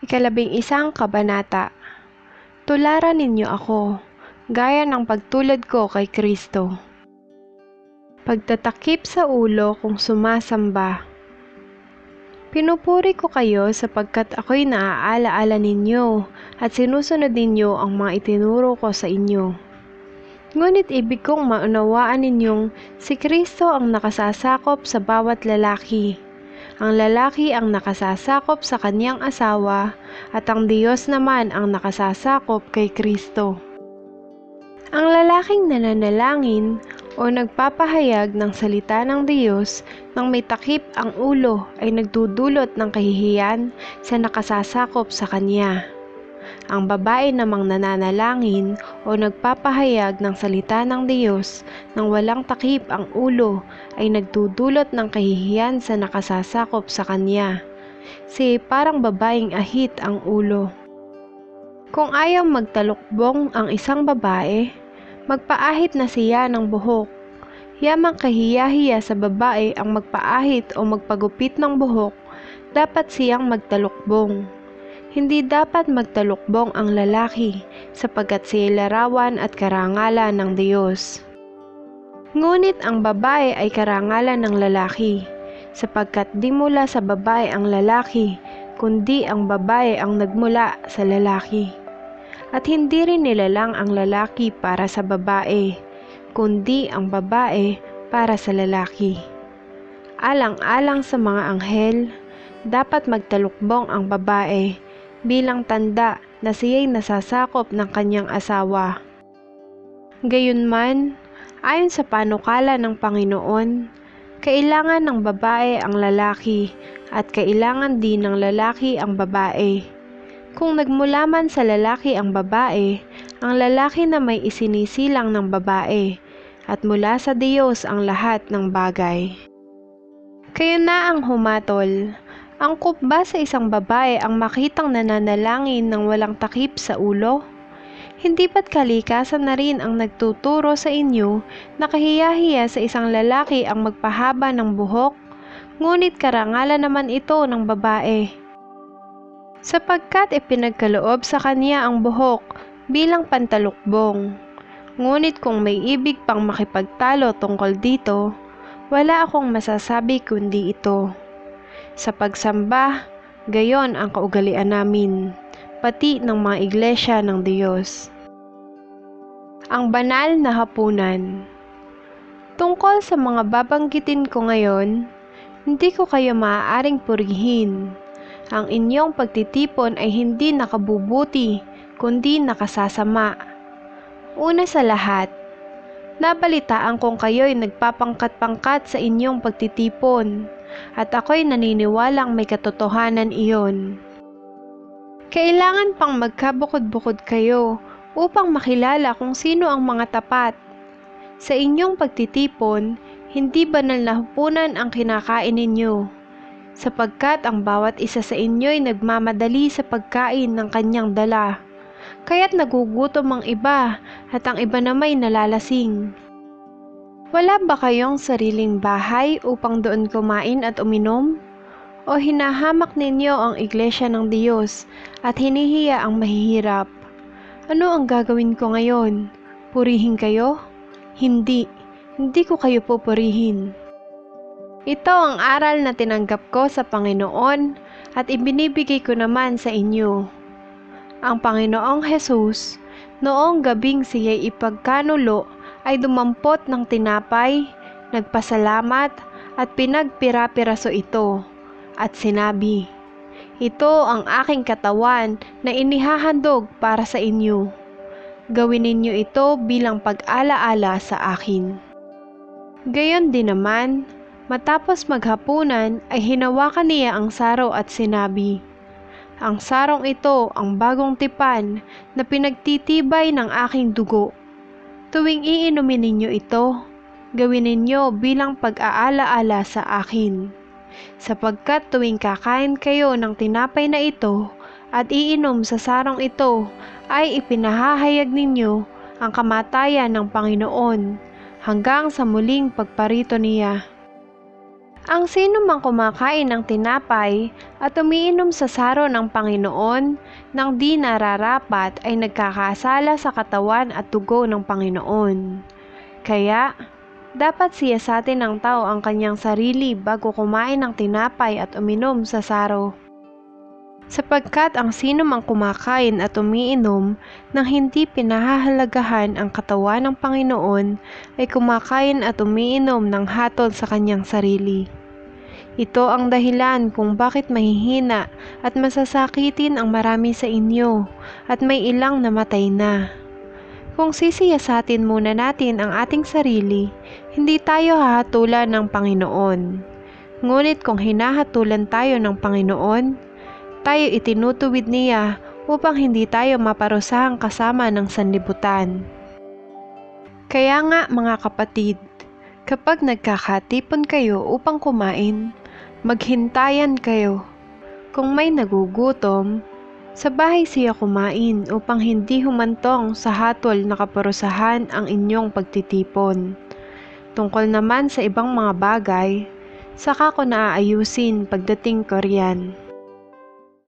Ikalabing isang kabanata. Tularan ninyo ako, gaya ng pagtulad ko kay Kristo. Pagtatakip sa ulo kung sumasamba. Pinupuri ko kayo sapagkat ako'y naaala-ala ninyo at sinusunod ninyo ang mga itinuro ko sa inyo. Ngunit ibig kong maunawaan ninyong si Kristo ang nakasasakop sa bawat lalaki. Ang lalaki ang nakasasakop sa kanyang asawa at ang Diyos naman ang nakasasakop kay Kristo. Ang lalaking nananalangin o nagpapahayag ng salita ng Diyos nang may takip ang ulo ay nagdudulot ng kahihiyan sa nakasasakop sa kanya. Ang babae namang nananalangin o nagpapahayag ng salita ng Diyos nang walang takip ang ulo ay nagdudulot ng kahihiyan sa nakasasakop sa kanya. Si parang babaeng ahit ang ulo. Kung ayaw magtalukbong ang isang babae, magpaahit na siya ng buhok. Yamang kahiyahiya sa babae ang magpaahit o magpagupit ng buhok, dapat siyang magtalukbong. Hindi dapat magtalukbong ang lalaki sapagkat siya larawan at karangalan ng Diyos. Ngunit ang babae ay karangalan ng lalaki sapagkat di mula sa babae ang lalaki kundi ang babae ang nagmula sa lalaki. At hindi rin nilalang ang lalaki para sa babae kundi ang babae para sa lalaki. Alang-alang sa mga anghel, dapat magtalukbong ang babae bilang tanda na siya'y nasasakop ng kanyang asawa. Gayunman, ayon sa panukala ng Panginoon, kailangan ng babae ang lalaki at kailangan din ng lalaki ang babae. Kung nagmula man sa lalaki ang babae, ang lalaki na may isinisilang ng babae, at mula sa Diyos ang lahat ng bagay. Kayo na ang humatol, Angkop ba sa isang babae ang makitang nananalangin ng walang takip sa ulo? Hindi ba't kalikasan na rin ang nagtuturo sa inyo na kahiyahiya sa isang lalaki ang magpahaba ng buhok? Ngunit karangalan naman ito ng babae. Sapagkat ipinagkaloob sa kanya ang buhok bilang pantalukbong. Ngunit kung may ibig pang makipagtalo tungkol dito, wala akong masasabi kundi ito. Sa pagsamba, gayon ang kaugalian namin, pati ng mga iglesia ng Diyos. Ang banal na hapunan Tungkol sa mga babanggitin ko ngayon, hindi ko kayo maaaring purihin. Ang inyong pagtitipon ay hindi nakabubuti, kundi nakasasama. Una sa lahat, nabalitaan kong kayo'y nagpapangkat-pangkat sa inyong pagtitipon at ako'y naniniwalang may katotohanan iyon. Kailangan pang magkabukod-bukod kayo upang makilala kung sino ang mga tapat. Sa inyong pagtitipon, hindi banal na hupunan ang kinakain ninyo, sapagkat ang bawat isa sa inyo'y nagmamadali sa pagkain ng kanyang dala, kaya't nagugutom ang iba at ang iba namay nalalasing. Wala ba kayong sariling bahay upang doon kumain at uminom? O hinahamak ninyo ang iglesia ng Diyos at hinihiya ang mahihirap? Ano ang gagawin ko ngayon? Purihin kayo? Hindi. Hindi ko kayo pupurihin. Ito ang aral na tinanggap ko sa Panginoon at ibinibigay ko naman sa inyo. Ang Panginoong Hesus, noong gabing siya'y ipagkanulo ay dumampot ng tinapay, nagpasalamat at pinagpira-piraso ito at sinabi, Ito ang aking katawan na inihahandog para sa inyo. Gawin ninyo ito bilang pag-alaala sa akin. Gayon din naman, matapos maghapunan ay hinawakan niya ang saro at sinabi, Ang sarong ito ang bagong tipan na pinagtitibay ng aking dugo Tuwing iinumin ninyo ito, gawin ninyo bilang pag-aalaala sa akin. Sapagkat tuwing kakain kayo ng tinapay na ito at iinom sa sarong ito, ay ipinahahayag ninyo ang kamatayan ng Panginoon hanggang sa muling pagparito niya. Ang sino mang kumakain ng tinapay at umiinom sa saro ng Panginoon nang di nararapat ay nagkakasala sa katawan at dugo ng Panginoon. Kaya, dapat siyasatin ng tao ang kanyang sarili bago kumain ng tinapay at uminom sa saro. Sapagkat ang sino mang kumakain at umiinom nang hindi pinahahalagahan ang katawan ng Panginoon ay kumakain at umiinom ng hatol sa kanyang sarili. Ito ang dahilan kung bakit mahihina at masasakitin ang marami sa inyo at may ilang namatay na. Kung sisiyasatin muna natin ang ating sarili, hindi tayo hahatulan ng Panginoon. Ngunit kung hinahatulan tayo ng Panginoon, tayo itinutuwid niya upang hindi tayo maparusahang kasama ng sanlibutan. Kaya nga mga kapatid, kapag nagkakatipon kayo upang kumain, maghintayan kayo. Kung may nagugutom, sa bahay siya kumain upang hindi humantong sa hatol na kaparusahan ang inyong pagtitipon. Tungkol naman sa ibang mga bagay, saka ko naaayusin pagdating ko riyan.